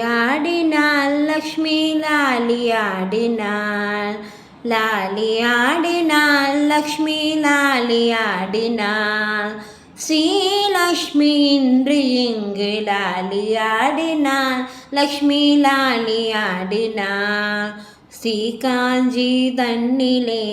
லாலியாடினாள் லக்ஷ்மி லாலியாடினாள் லாலியாடினாள் லக்ஷ்மி லாலியாடினாள் ஸ்ரீலக்ஷ்மி இன்று இங்கு லாலியாடினாள் லக்ஷ்மி லாலியாடினாள் ஸ்ரீகாஞ்சி தன்னிலே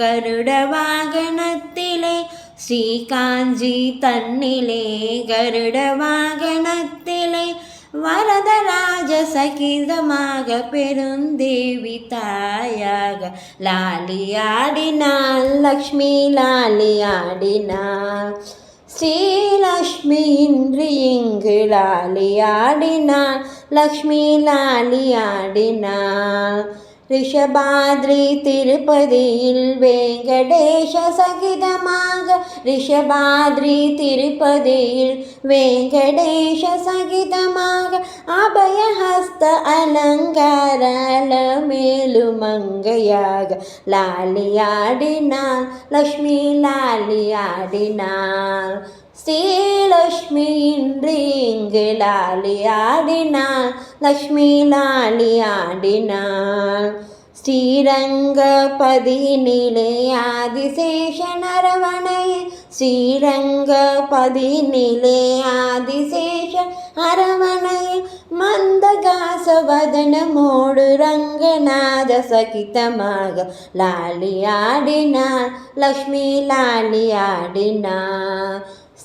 கருட வாகனத்திலே ஸ்ரீகாஞ்சி தன்னிலே கருட வாகனத்திலே வரதராஜ சகிதமாக பெருந்தேவி தாயாக. லாலியாடினாள் லக்ஷ்மி லாலியாடினாள் ஸ்ரீலக்ஷ்மி இன்று இங்கு லாலியாடினாள் லக்ஷ்மி லாலியாடினாள் ரிஷபாத்ரி திருப்பதியில் வேங்கடேஷ சகிதமாக ரிஷபாத்ரி திருப்பதியில் வேங்கடேஷ சகிதமாக அபயஹஸ்த அலங்கார மேலுமங்கையாக லாலியாடினாள் லக்ஷ்மி லாலியாடினாள் ஸ்ரீலக்ஷ்மி இன்று இங்கு லாலி ஆடினாள் லக்ஷ்மி லாலி ஆடினாள் ஸ்ரீரங்கபதி நிலை ஆதிசேஷ நரவணை ஸ்ரீரங்கபதி நிலை ஆதிசேஷ அரவணை மந்தகாசவதனமோடு ரங்கநாத சகிதமாக லாலியாடினாள் லக்ஷ்மி லாலியாடினாள்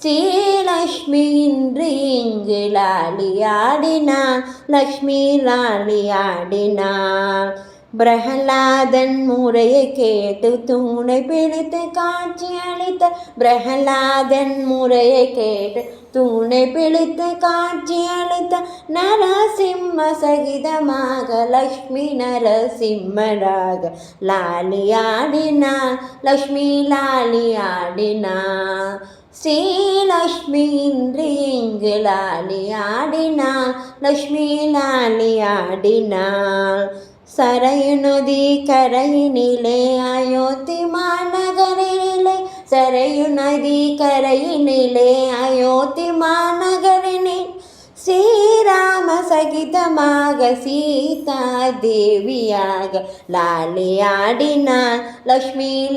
ஸ்ரீலக்ஷ்மி இன்று இங்கு லாலியாடினாள் லக்ஷ்மி லாலியாடினாள் பிரகலாதன் முறையை கேட்டு தூணை பிடித்து காட்சி அளித்த பிரகலாதன் முறையை கேட்டு தூணை பிடித்து காட்சி அளித்த நரசிம்ம சகிதமாக லக்ஷ்மி நரசிம்மராக லாலியாடினாள் லக்ஷ்மி லாலியாடினாள் ஸ்ரீலக்ஷ்மி இன்று இங்கு லாலியாடினாள் லக்ஷ்மி லாலியாடினாள் சரையு நதி கரையினிலே அயோத்தி மாநகரினிலே சரையு நதி கரையினிலே அயோத்தி மாநகரினில் ஸ்ரீராம சகிதமாக சீதா தேவியாக லாலியாடினாள் லக்ஷ்மி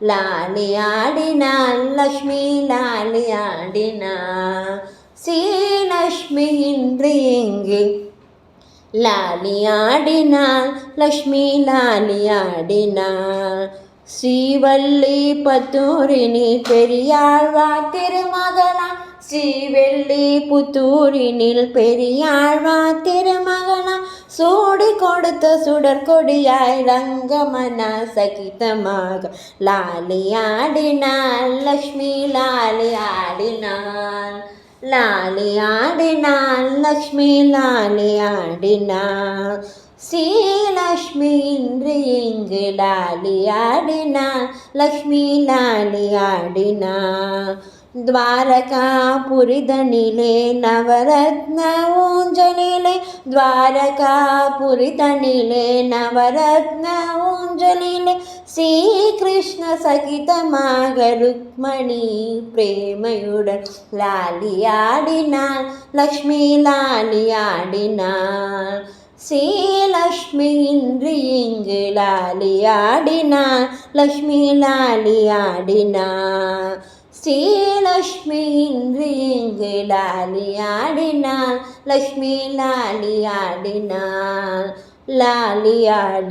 லாலியாடினாள் லாலியாடினாள் லக்ஷ்மி லாலி லாலியாடினாள் ஸ்ரீலக்ஷ்மி இன்று இங்கு லாலியாடினாள் லக்ஷ்மி லாலி லாலியாடினாள் ஸ்ரீவல்லி பத்தூரினி பெரியாழ்வா திருமகளா ஸ்ரீவெள்ளி புத்தூரினில் பெரியாழ்வா திருமகளா சூடி கொடுத்த சுடற்கொடியாய் ரங்கமனா சகிதமாக லாலியாடினாள் லக்ஷ்மி லாலியாடினாள் லாலியாடினாள் லக்ஷ்மி லாலியாடினாள் ஸ்ரீலக்ஷ்மி இன்று இங்கு லாலியாடினாள் லக்ஷ்மி லாலியாடினாள் துவாரகா புரிதனிலே நவரத்ன ஊஞ்சலிலே துவாரகா புரிதனிலே நவரத்ன ஊஞ்சலிலே ஸ்ரீகிருஷ்ண சகிதமாக ருக்மணி பிரேமையுடன் லாலியாடினாள் லக்ஷ்மி லாலியாடினாள் ஸ்ரீலக்ஷ்மி இன்று இங்கு லாலியாடினாள் லக்ஷ்மி லாலியாடினாள் ஸ்ரீலக்ஷ்மி இன்று இங்கு லாலியாடினாள் லக்ஷ்மி லாலியாடினாள் லாலியாடினாள்.